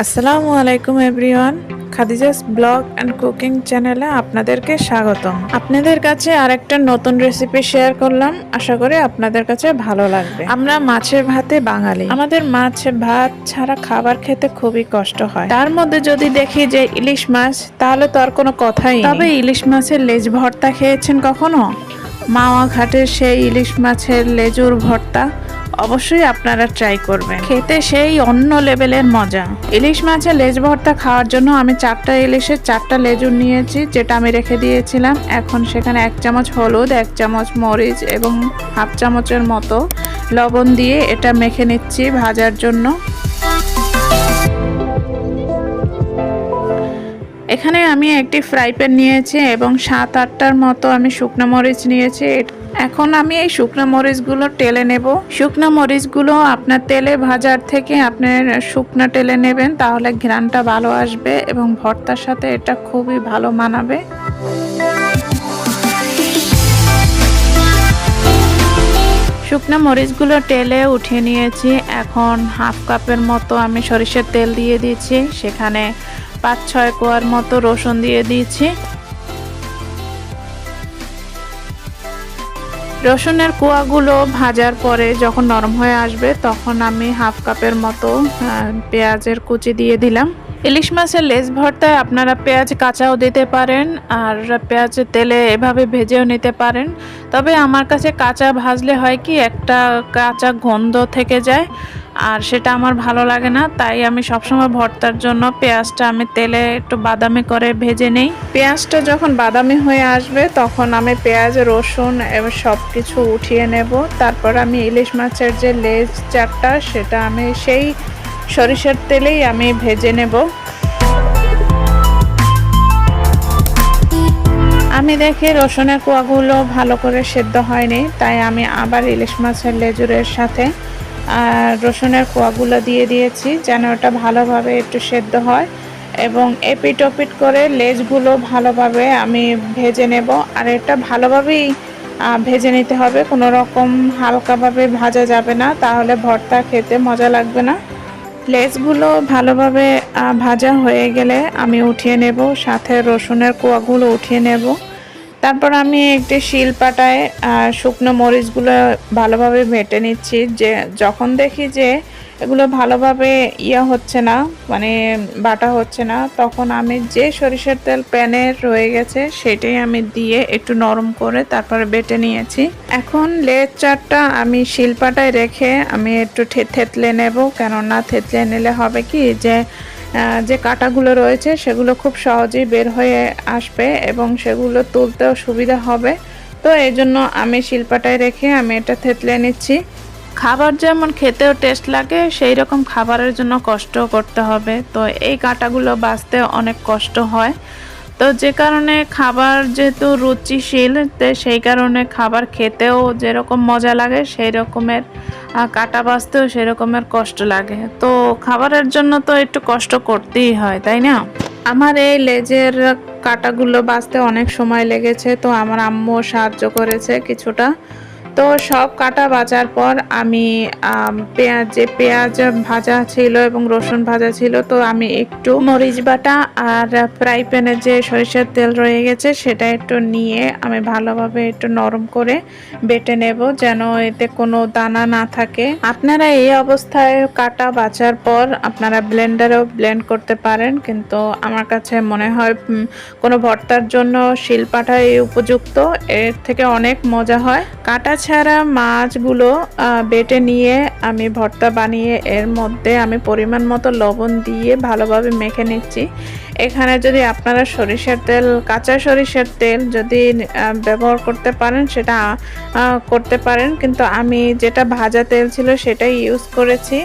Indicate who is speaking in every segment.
Speaker 1: আসসালামু আলাইকুম everyone. Khadija's blog and cooking চ্যানেলে আপনাদেরকে স্বাগতম। আপনাদের কাছে আরেকটা নতুন রেসিপি শেয়ার করলাম। আশা করি আপনাদের কাছে ভালো লাগবে। আমরা মাছের ভাতে বাঙালি। আমাদের মাছ ভাত ছাড়া খাবার খেতে খুবই কষ্ট হয়। তার মধ্যে যদি দেখি যে ইলিশ মাছ, তাহলে তো আর কোনো কথাই তবে ইলিশ মাছের লেজ ভর্তা খেয়েছেন কখনো? মাওয়া ঘাটের সেই ইলিশ মাছের লেজুর ভর্তা। অবশ্যই আপনারা ট্রাই করবেন। খেতে সেই অন্য লেভেলের মজা। ইলিশ মাছের লেজ ভর্তা খাওয়ার জন্য আমি চারটা ইলিশের চারটা লেজুর নিয়েছি, যেটা আমি রেখে দিয়েছিলাম। এখন সেখানে এক চামচ হলুদ, এক চামচ মরিচ এবং হাফ চামচের মতো লবণ দিয়ে এটা মেখে নিচ্ছি ভাজার জন্য। এখানে আমি একটি ফ্রাই প্যান নিয়েছি এবং সাত আটটার মতো আমি শুকনো মরিচ নিয়েছি। এখন আমি এই শুকনো মরিচগুলো টেলে নেব। শুকনো মরিচগুলো আপনার তেলে ভাজার থেকে আপনার শুকনো টেলে নেবেন, তাহলে ঘ্রাণটা ভালো আসবে এবং ভর্তার সাথে এটা খুবই ভালো মানাবে। শুকনো মরিচগুলো টেলে উঠিয়ে নিয়েছি। এখন হাফ কাপের মতো আমি সরিষার তেল দিয়ে দিয়েছি। সেখানে পাঁচ ছয় কোয়ার মতো রসুন দিয়ে দিয়েছি। রসুনের কোয়াগুলো ভাজার পরে যখন নরম হয়ে আসবে, তখন আমি হাফ কাপের মতো পেঁয়াজের কুচি দিয়ে দিলাম। ইলিশ মাছের লেজ ভর্তায় আপনারা পেঁয়াজ কাঁচাও দিতে পারেন আর পেঁয়াজ তেলে এভাবে ভেজেও নিতে পারেন। তবে আমার কাছে কাঁচা ভাজলে হয় কি, একটা কাঁচা গন্ধ থেকে যায়। আর সেটা আমার ভালো লাগে না, তাই আমি সবসময় ভর্তার জন্য পেঁয়াজটা আমি তেলে একটু বাদামি করে ভেজে নেই। পেঁয়াজটা যখন বাদামি হয়ে আসবে, তখন আমি পেঁয়াজ, রসুন এবং সব কিছু উঠিয়ে নেব। তারপর আমি ইলিশ মাছের যে লেজ চারটা, সেটা আমি সেই সরিষার তেলেই আমি ভেজে নেব। আমি দেখি রসুনের কোয়াগুলো ভালো করে সেদ্ধ হয়নি, তাই আমি আবার ইলিশ মাছের লেজুরের সাথে আর রসুনের কোয়াগুলো দিয়ে দিয়েছি যেন ওটা ভালোভাবে একটু সেদ্ধ হয় এবং এপিট ওপিট করে লেজগুলো ভালোভাবে আমি ভেজে নেব। আর এটা ভালোভাবেই ভেজে নিতে হবে। কোনো রকম হালকাভাবে ভাজা যাবে না, তাহলে ভর্তা খেতে মজা লাগবে না। লেসগুলো ভালোভাবে ভাজা হয়ে গেলে আমি উঠিয়ে নেব, সাথে রসুনের কোয়াগুলো উঠিয়ে নেব। তারপর আমি একটি শিল পাটায় শুকনো মরিচগুলো ভালোভাবে বেটে নিচ্ছি। যে, যখন দেখি যে এগুলো ভালোভাবে ইয়া হচ্ছে না মানে বাটা হচ্ছে না, তখন আমি যে সরিষার তেল প্যানে রয়ে গেছে সেটাই আমি দিয়ে একটু নরম করে তারপরে বেটে নিয়েছি। এখন লেজ চারটা আমি শিলপাটায় রেখে আমি একটু থেতলে নেব। কেননা, থেতলে নিলে হবে কি যে যে কাঁটাগুলো রয়েছে, সেগুলো খুব সহজেই বের হয়ে আসবে এবং সেগুলো তুলতেও সুবিধা হবে। তো এই জন্য আমি শিল্পাটায় রেখে আমি এটা থেতলে নিচ্ছি। খাবার যেমন খেতেও টেস্ট লাগে, সেই রকম খাবারের জন্য কষ্ট করতে হবে। তো এই কাঁটাগুলো বাঁচতে অনেক কষ্ট হয়। তো যে কারণে খাবার যেহেতু রুচিশীল সেই কারণে খাবার খেতেও যেরকম মজা লাগে, সেই রকমের কাটা বাঁচতেও সেই রকমের কষ্ট লাগে। তো খাবারের জন্য তো একটু কষ্ট করতেই হয়, তাই না? আমার এই লেজের কাটাগুলো বাঁচতে অনেক সময় লেগেছে, তো আমার আম্মু সাহায্য করেছে কিছুটা। তো সব কাটা বাজার পর আমি পেঁয়াজ, যে পেঁয়াজ ভাজা ছিল এবং রসুন ভাজা ছিল, তো আমি একটু মরিচ বাটা আর ফ্রাই প্যানে যে সরিষার তেল রয়ে গেছে সেটা একটু নিয়ে আমি ভালোভাবে একটু নরম করে বেটে নেব যেন এতে কোনো দানা না থাকে। আপনারা এই অবস্থায় কাটা বাছার পর আপনারা ব্লেন্ডারেও ব্লেন্ড করতে পারেন, কিন্তু আমার কাছে মনে হয় কোনো ভর্তার জন্য শিলপাটাই উপযুক্ত। এর থেকে অনেক মজা হয়। কাটা ছাড়া মাছগুলো বেটে নিয়ে আমি ভর্তা বানিয়ে এর মধ্যে আমি পরিমাণ মতো লবণ দিয়ে ভালোভাবে মেখে নিচ্ছি। এখানে যদি আপনারা সরিষার তেল, কাঁচা সরিষার তেল যদি ব্যবহার করতে পারেন, সেটা করতে পারেন। কিন্তু আমি যেটা ভাজা তেল ছিল সেটাই ইউজ করেছি।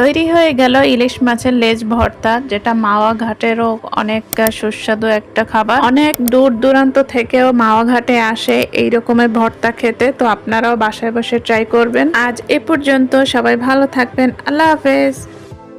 Speaker 1: তৈরি হয়ে গেল ইলিশ মাছের লেজ ভর্তা, যেটা মাওয়া ঘাটেরও অনেক সুস্বাদু একটা খাবার। অনেক দূর দূরান্ত থেকেও মাওয়া ঘাটে আসে এই রকমের ভর্তা খেতে, তো আপনারাও বাসায় বসে ট্রাই করবেন। আজ এ পর্যন্ত সবাই ভালো থাকবেন। আল্লাহ হাফেজ।